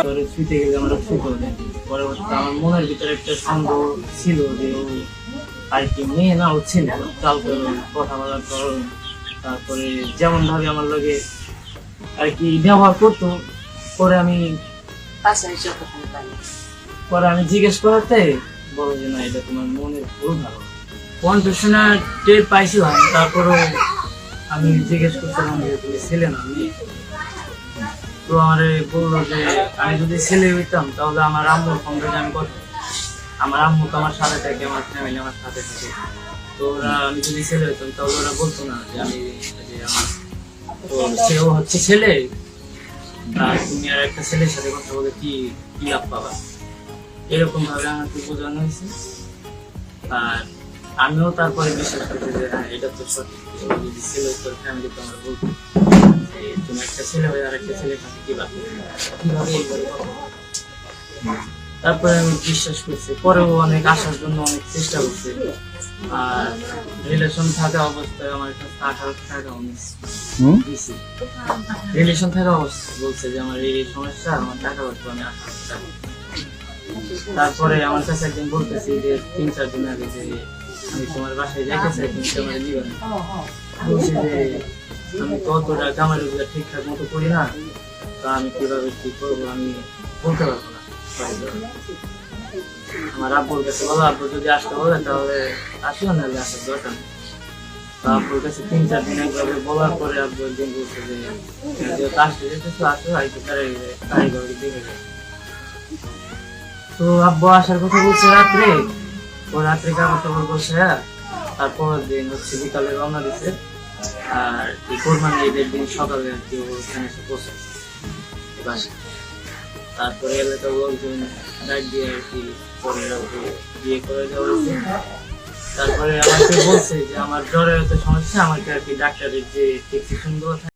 আমরা শুইতে দেয় পরবর্তীতে আমার মনের ভিতরে একটা সন্দেহ ছিল যে আর কি মেয়ে না ও ছিল। কালকে কথা বলার পর তারপরে যেমন ভাবে আমার লগে আর কি ব্যবহার করতো পরে আমি পরে আমি জিজ্ঞেস করাতে বলো যে না এটা তোমার মনের ভুল ধারণা। কণ্ঠশোনা টের পাইছিলাম। তারপরেও আমি জিজ্ঞেস করছিলাম যে তুমি ছেলে না মেয়ে? তো আমার বলল যে, আমি যদি ছেলে হইতাম, তাহলে আমার আম্মুর ফোন থেকে আমি কথা আমার আম্মু তো আমার সাথে থাকে, আমার ফ্যামিলি আমার সাথে থাকে। তো ওরা আমি যদি ছেলে হইতাম, তাহলে ওরা বলতো না যে আমি যে আমার তো সেও হচ্ছে ছেলে। আর তুমি আর একটা ছেলের সাথে কথা বলে কি কি লাভ পাবা? এরকম ভাবে আমাকে বোঝানো হয়েছে। আর আমিও তারপরে বিশ্বাস করছি যে হ্যাঁ এটা তো সঠিক। যদি ছেলে তোর ফ্যামিলি তো আমার বলতো। তুমি একটা ছেলে হয়ে আর একটা ছেলের সাথে কি বাদ কীভাবে? তারপরে আমি বিশ্বাস করছি পরেও অনেক আসার জন্য অনেক চেষ্টা করছি। আর রিলেশন থাকা অবস্থায় আমার একটা টাকা দিছি। রিলেশন থাকা অবস্থায় বলছে যে আমার এই সমস্যা আমার টাকা পয়সা আমি তারপরে আমার কাছে একদিন বলতেছি যে তিন চার দিন আগে যে আমি তোমার বাসায় যাইতে চাই তুমি আমার দিবে বলছি যে আমি তো অতটা কামাই রোজগার ঠিকঠাক মতো করি না, তা আমি কীভাবে কি করব আমি বলতে পারব না। আমার আব্বুর কাছে বলো, আব্বু যদি আসতে বলে তাহলে আসিও, নাহলে আসার দরকার নেই। আব্বুর কাছে তিন চার দিন বলার পরে আব্বু একদিন বলছে যে যেহেতু আসতে যেতেছো আসো কারিগরি দেখে তো আব্বু আসার কথা বলছে রাত্রে। ও রাত্রে কাগজ টাগজ বসে তারপর দিন হচ্ছে বিকালে রওনা দিছে। আর কোরবানি ঈদের দিন সকালে আর। তারপরে দিয়ে আর কি পরে বিয়ে করে দেওয়া তারপরে আমাকে বলছে যে, আমার জ্বরের তো সমস্যা, আমাকে আর কি ডাক্তারের যে গুলো থাকে